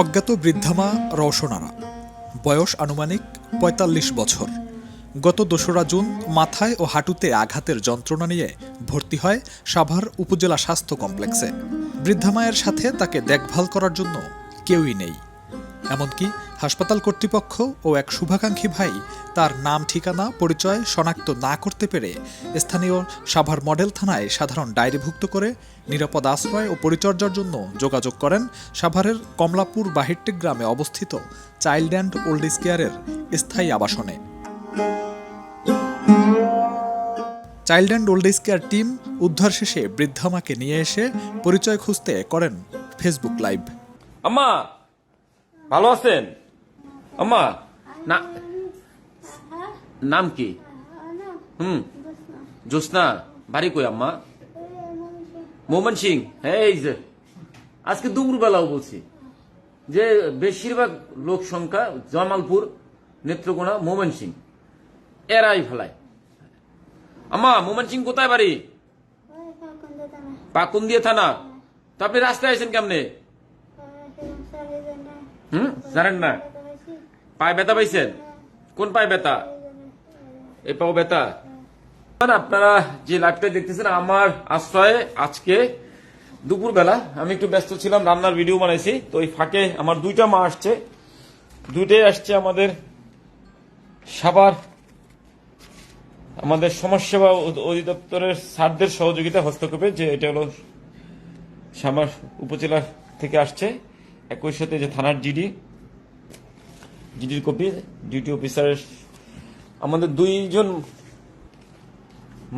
অজ্ঞাত বৃদ্ধামা রওশনারা। বয়স আনুমানিক ৪৫ বছর। গত দোসরা জুন মাথায় ও হাঁটুতে আঘাতের যন্ত্রণা নিয়ে ভর্তি হয় সাভার উপজেলা স্বাস্থ্য কমপ্লেক্সে। বৃদ্ধামায়ের সাথে তাকে দেখভাল করার জন্য কেউই নেই। এমনকি হাসপাতাল কর্তৃপক্ষ ও এক শুভাকাঙ্ক্ষী ভাই তার নাম, ঠিকানা, পরিচয় শনাক্ত না করতে পেরে স্থানীয় সাভার মডেল থানায় সাধারণ ডায়েরিভুক্ত করে নিরাপদ আশ্রয় ও পরিচর্যার জন্য যোগাযোগ করেন সাভারের কমলাপুর বাহিরটেক গ্রামে অবস্থিত চাইল্ড অ্যান্ড ওল্ড কেয়ারের স্থায়ী আবাসনে। Child and old care team উদ্ধার শেষে বৃদ্ধামাকে নিয়ে এসে পরিচয় খুঁজতে করেন ফেসবুক লাইভ। আম্মা, ভালো আছেন? আম্মা না নাম কি হুম জোসনা বাড়ি কই আম্মা মোহন সিং এই যে আজকে দুপুরবেলাও বলছি যে বেশিরভাগ লোক সংখ্যা জামালপুর নেত্রকোনা মোমেন সিং এরাই ফেলায় আম্মা মোমেন সিং কোথায় বাড়ি পাকুন্দিয়া থানা তো আপনি রাস্তায় আছেন কেমনে হুম জানেন না পায়ে ব্যথা পাইছেন? কোন পায়ে ব্যথা? এই পাও ব্যথা। আপনারা যে লাইভটা দেখতেছেন, আমার আশ্রয়ে আজকে দুপুর বেলা আমি একটু ব্যস্ত ছিলাম, রান্নার ভিডিও বানাইছি। তো ওই ফাঁকে আমার দুইটা মা আসছে। দুইটাই আসছে আমাদের সাবার আমাদের সমাজসেবা অধিদপ্তরের স্যারদের সহযোগিতা হস্তক্ষেপে, যে এটা হলো সামার উপজেলা থেকে আসছে। একই সাথে যে থানার জিডি জিডির কপি ডিউটি অফিসারের আমাদের দুইজন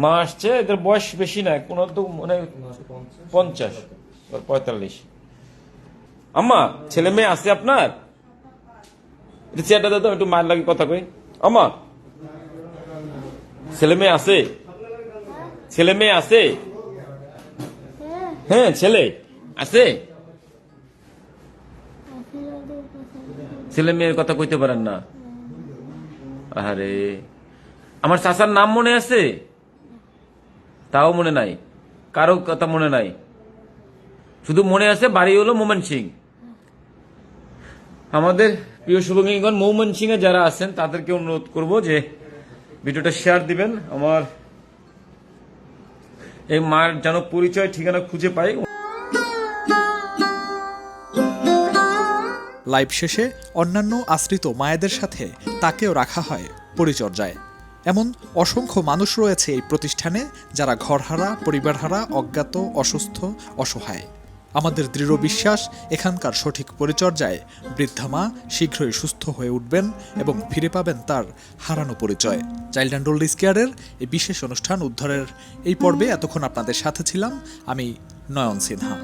মা আসছে এদের বয়স বেশি না কোন তো মানে পঞ্চাশ পঁয়তাল্লিশ। আম্মা ছেলে মেয়ে আছে আপনার? চেয়ারটা দাও একটু মায়ের লাগে কথা কই। আম্মা ছেলে মেয়ে আছে? ছেলে মেয়ে আছে? হ্যাঁ ছেলে আছে? ছেলে মেয়ের কথা কইতে পারেন না? আরে আমার চাচার নাম মনে আছে? তাও মনে নাই। কারও কথা মনে নাই। শুধু মনে আছে বাড়ি হলো মোমেন সিং। আমাদের প্রিয় শুভঙ্গীগণ, মৌমন সিং এ যারা আছেন, তাদেরকে অনুরোধ করব যে ভিডিওটা শেয়ার দিবেন। আমার এই মার যেন পরিচয়, ঠিকানা খুঁজে পাই। লাইভ শেষে অন্যান্য আশ্রিত মায়েদের সাথে তাকেও রাখা হয় পরিচর্যায়। এমন অসংখ্য মানুষ রয়েছে এই প্রতিষ্ঠানে যারা ঘরহারা, পরিবারহারা, অজ্ঞাত, অসুস্থ, অসহায়। আমাদের দৃঢ় বিশ্বাস এখানকার সঠিক পরিচর্যায় বৃদ্ধা মা শীঘ্রই সুস্থ হয়ে উঠবেন এবং ফিরে পাবেন তার হারানো পরিচয়। চাইল্ড অ্যান্ড ওল্ড কেয়ারের এই বিশেষ অনুষ্ঠান উদ্ধারের এই পর্বে এতক্ষণ আপনাদের সাথে ছিলাম আমি নয়ন সিনহা।